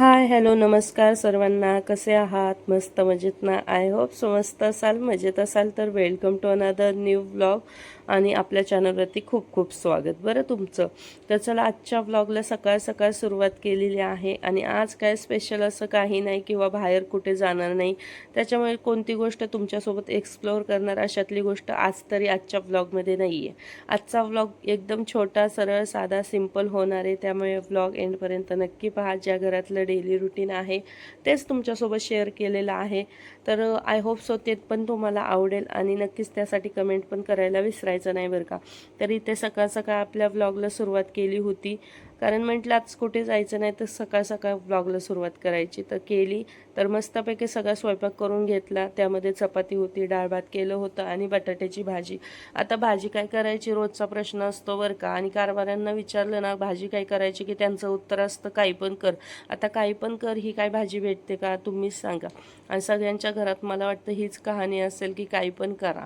Ha! Hi hello नमस्कार सर्वांना. कसे आहात? मस्त मजेत ना? आय होप सो मस्त असाल मजेत असाल तर welcome to another new blog आणि आपल्या चॅनलवरती खूप खूप स्वागत. बरं तुमचं? तर चला आजच्या ब्लॉगला सकाळ सकाळ सुरुवात केलेली आहे आणि आज काय स्पेशल असं काही नाही किंवा बाहेर कुठे जाणार नाही. त्याच्यामुळे कोणती गोष्ट तुमच्यासोबत एक्सप्लोअर करणार अशातली गोष्ट आज तरी आजच्या ब्लॉगमध्ये नाही आहे आजचा व्लॉग एकदम छोटा सरळ साधा सिंपल होणार आहे. त्यामुळे व्लॉग एंडपर्यंत नक्की पहा. ज्या घरातलं डेली रुटीन आहे. तेच तुमच्यासोबत शेअर केलेलं आहे. तर आय होप सो ते पण तुम्हाला आवडेल आणि नक्कीच त्यासाठी कमेंट पण करायला विसरायचं नाही बरं का. तर इथे सकाळ सकाळ आपल्या व्लॉगला सुरुवात केली होती. कारण म्हटलं आज कुठे जायचं नाही तर सकाळ सकाळ ब्लॉगला सुरुवात करायची. तर केली. तर मस्तपैकी सगळा स्वयंपाक करून घेतला. त्यामध्ये चपाती होती डाळ भात केलं होतं आणि बटाट्याची भाजी. आता भाजी काय करायची? रोजचा प्रश्न असतो बरं का. आणि कारभाऱ्यांना विचारलं ना भाजी काय करायची? की त्यांचं उत्तर असतं काही पण कर. आता काही पण कर ही काय भाजी भेटते का? तुम्हीच सांगा. आणि सगळ्यांच्या घरात मला वाटतं हीच कहाणी असेल की काही पण करा.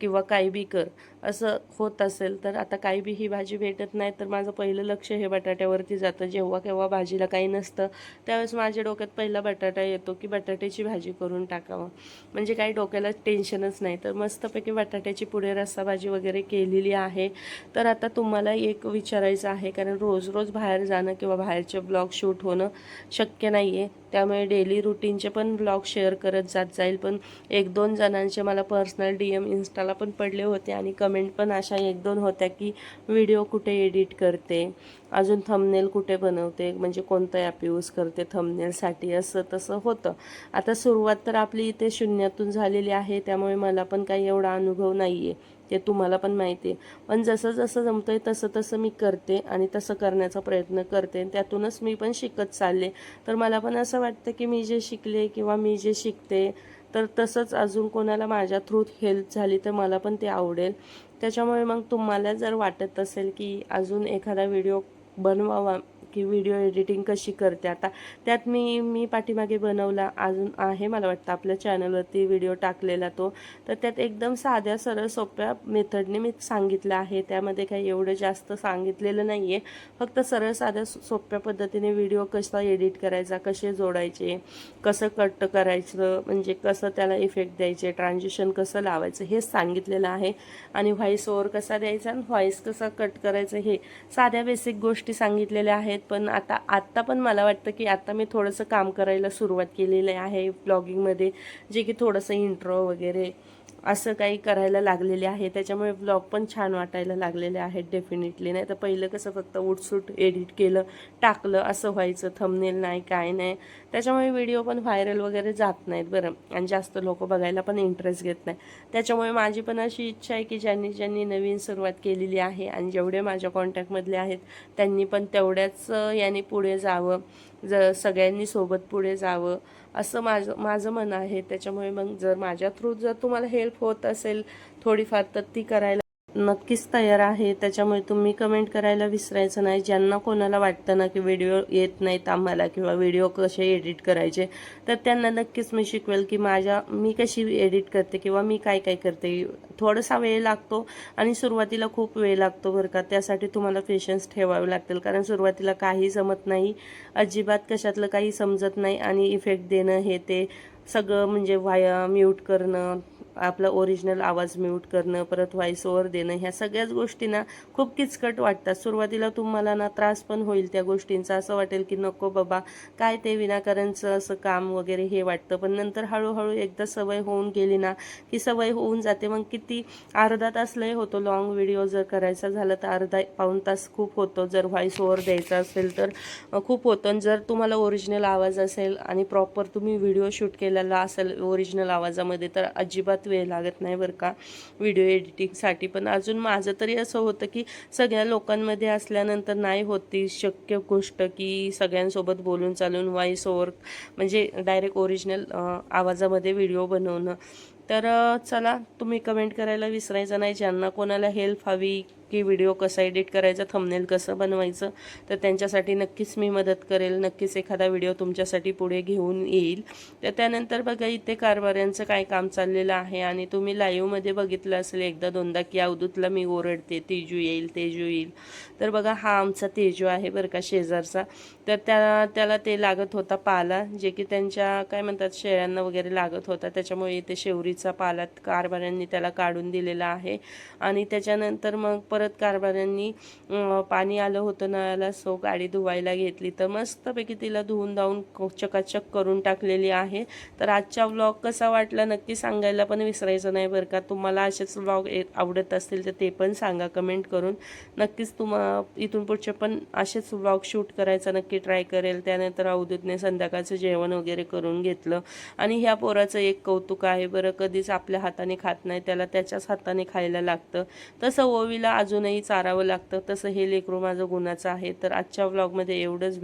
किंवा काही बी कर असं होत असेल तर आता काही बी ही भाजी भेटत नाही तर माझं पहिलं लक्ष हे बटाट्यावरती जातं. जेव्हा केव्हा भाजीला काही नसतं त्यावेळेस माझ्या डोक्यात पहिला बटाटा येतो की बटाट्याची भाजी करून टाकावं. म्हणजे काही डोक्याला टेन्शनच नाही. तर मस्तपैकी बटाट्याची पुढे रस्सा भाजी वगैरे केलेली आहे. तर आता तुम्हाला एक विचारायचं आहे कारण रोज रोज बाहेर जाणं किंवा बाहेरचे ब्लॉग शूट होणं शक्य नाही आहे त्यामुळे डेली रुटीनचे पण ब्लॉग शेअर करत जात जाईल. पण एक दोन जणांचे मला पर्सनल डी एम इन्स्टाला पण पडले होते आणि कमेंट पण अशा एक दोन होत्या की व्हिडिओ कुठे एडिट करते अजून थंबनेल कुठे बनवते म्हणजे कोणतं ॲप यूज करते थंबनेलसाठी असं तसं होतं. आता सुरुवात तर आपली इथे शून्यातून झालेली आहे त्यामुळे मला पण काही एवढा अनुभव नाही आहे ते तुम्हाला पण माहिती आहे. पण जसं जसं जमतं आहे तसं तसं मी करते आणि तसं करण्याचा प्रयत्न करते त्यातूनच मी पण शिकत चालले. तर मला पण असं वाटतं की मी जे शिकले किंवा मी जे शिकते तर तसंच अजून कोणाला माझ्या थ्रू हेल्प झाली तर मला पण ते आवडेल. त्याच्यामुळे मग तुम्हाला जर वाटत असेल की अजून एखादा व्हिडिओ बनवावा की व्हिडिओ एडिटिंग कशी करते आता. त्यात मी मी पाठीमागे बनवला अजून आहे मला वाटतं आपल्या चॅनलवरती व्हिडिओ टाकलेला तो. तर त्यात एकदम साध्या सरळ सोप्या मेथडने मी सांगितलं आहे. त्यामध्ये काही एवढं जास्त सांगितलेलं नाही आहे फक्त सरळ साध्या सोप्या पद्धतीने व्हिडिओ कसा एडिट करायचा कसे जोडायचे कसं कट करायचं म्हणजे कसं त्याला इफेक्ट द्यायचे ट्रान्झिशन कसं लावायचं हे सांगितलेलं आहे. आणि व्हॉईस ओव्हर कसा द्यायचा आणि व्हॉईस कसा कट करायचं हे साध्या बेसिक गोष्टी सांगितलेल्या आहेत. पण आता आत्ता पण मला वाटतं की आता मी थोडंसं काम करायला सुरुवात केलेली आहे ब्लॉगिंगमध्ये जे की थोडंसं इंट्रो वगैरे असं काही करायला लागलेले आहे. त्याच्यामुळे ब्लॉग पण छान वाटायला लागलेले आहेत डेफिनेटली नाही तर पहिलं कसं फक्त उठसूट एडिट केलं टाकलं असं व्हायचं थंबनेल नाही काय नाही. त्याच्यामुळे व्हिडिओ पण व्हायरल वगैरे जात नाहीत बरं. आणि जास्त लोक बघायला पण इंटरेस्ट घेत नाही. त्याच्यामुळे माझी पण अशी इच्छा आहे की ज्यांनी ज्यांनी नवीन सुरुवात केलेली आहे आणि जेवढे माझ्या कॉन्टॅक्टमधले आहेत त्यांनी पण तेवढ्याच याने पुढे जावं. ज सगळ्यांनी सोबत पुढे जावं. असं माझं माझं मन आहे. त्याच्यामुळे मग जर माझ्या थ्रू जर तुम्हाला हेल्प होत असेल थोडीफार तर ती करायला नक्कीच तयार आहे. त्याच्यामुळे तुम्ही कमेंट करायला विसरायचं नाही. ज्यांना कोणाला वाटतं ना की व्हिडिओ येत नाहीत आम्हाला किंवा व्हिडिओ कसे एडिट करायचे तर त्यांना नक्कीच मी शिकवेल की माझ्या मी कशी एडिट करते किंवा मी काय काय करते. थोडासा वेळ लागतो आणि सुरुवातीला खूप वेळ लागतो बरं का. त्यासाठी तुम्हाला पेशन्स ठेवावे लागतील. कारण सुरुवातीला काही जमत नाही. अजिबात कशातलं काही समजत नाही आणि इफेक्ट देणं हे ते सगळं म्हणजे व्हाय म्यूट करणं आपला ओरिजिनल आवाज म्यूट करणं परत व्हॉइस ओव्हर देणं ह्या सगळ्याच गोष्टी ना खूप किचकट वाटतात. सुरुवातीला तुम्हाला ना त्रास पण होईल त्या गोष्टींचा. असं वाटेल की नको बाबा काय ते विनाकारणचं असं काम वगैरे हे वाटतं. पण नंतर हळूहळू एकदा सवय होऊन गेली ना की सवय होऊन जाते. मग किती अर्धा तास लय होतो लॉंग व्हिडिओ जर करायचा झाला तर अर्धा पाऊन तास खूप होतो. जर व्हॉइस ओव्हर द्यायचा असेल तर खूप होतं. आणि जर तुम्हाला ओरिजिनल आवाज असेल आणि प्रॉपर तुम्ही व्हिडिओ शूट केलेला असेल ओरिजिनल आवाजामध्ये तर अजिबात वेळ लागत नाही बरं का. व्हिडिओ एडिटिंगसाठी पण अजून माझं तरी असं होतं की सगळ्या लोकांमध्ये असल्यानंतर नाही होती शक्य गोष्ट की सगळ्यांसोबत बोलून चालून व्हॉइस ओवर म्हणजे डायरेक्ट ओरिजिनल आवाजामध्ये व्हिडिओ बनवणं. तर चला तुम्ही कमेंट करायला विसरायचं नाही. ज्यांना कोणाला हेल्प हवी की व्हिडिओ कसा एडिट करायचा थंबनेल कसं बनवायचं तर त्यांच्यासाठी नक्कीच मी मदत करेल. नक्कीच एखादा व्हिडिओ तुमच्यासाठी पुढे घेऊन येईल. तर त्यानंतर बघा इथे कारभाऱ्यांचं काय काम चाललेलं आहे आणि तुम्ही लाईव्हमध्ये बघितलं असेल एकदा दोनदा की अवधूतला मी ओरडते तेजू येईल तेजू येईल. तर बघा हा आमचा तेजू आहे बरं का शेजारचा. तर त्या त्याला ते लागत होता पाला जे की त्यांच्या काय म्हणतात शेळ्यांना वगैरे लागत होता. त्याच्यामुळे इथे शेवरीचा पाला कारभाऱ्यांनी त्याला काढून दिलेला आहे. आणि त्याच्यानंतर मग परत कारभाऱ्यांनी अं, पाणी आलं होतं नळाला सो गाडी धुवायला घेतली. तर मस्तपैकी तिला धुवून धावून चकाचक करून टाकलेली आहे. तर आजचा व्लॉग कसा वाटला नक्की सांगायला पण विसरायचं नाही बरं का. तुम्हाला असेच व्लॉग आवडत असतील तर ते पण सांगा कमेंट करून. नक्कीच तुम्हा इथून पुढचे पण असेच व्लॉग शूट करायचा नक्की ट्राय करेल. त्यानंतर अवधूतने संध्याकाळचं जेवण वगैरे करून घेतलं. आणि ह्या पोराचं एक कौतुक आहे बरं कधीच आपल्या हाताने खात नाही त्याला त्याच्याच हाताने खायला लागतं. तसं ओवीला अजूनही चारावं लागतं. तसं हे लेकरू माझं गुणाचं आहे. तर आजच्या व्लॉगमध्ये एवढंच.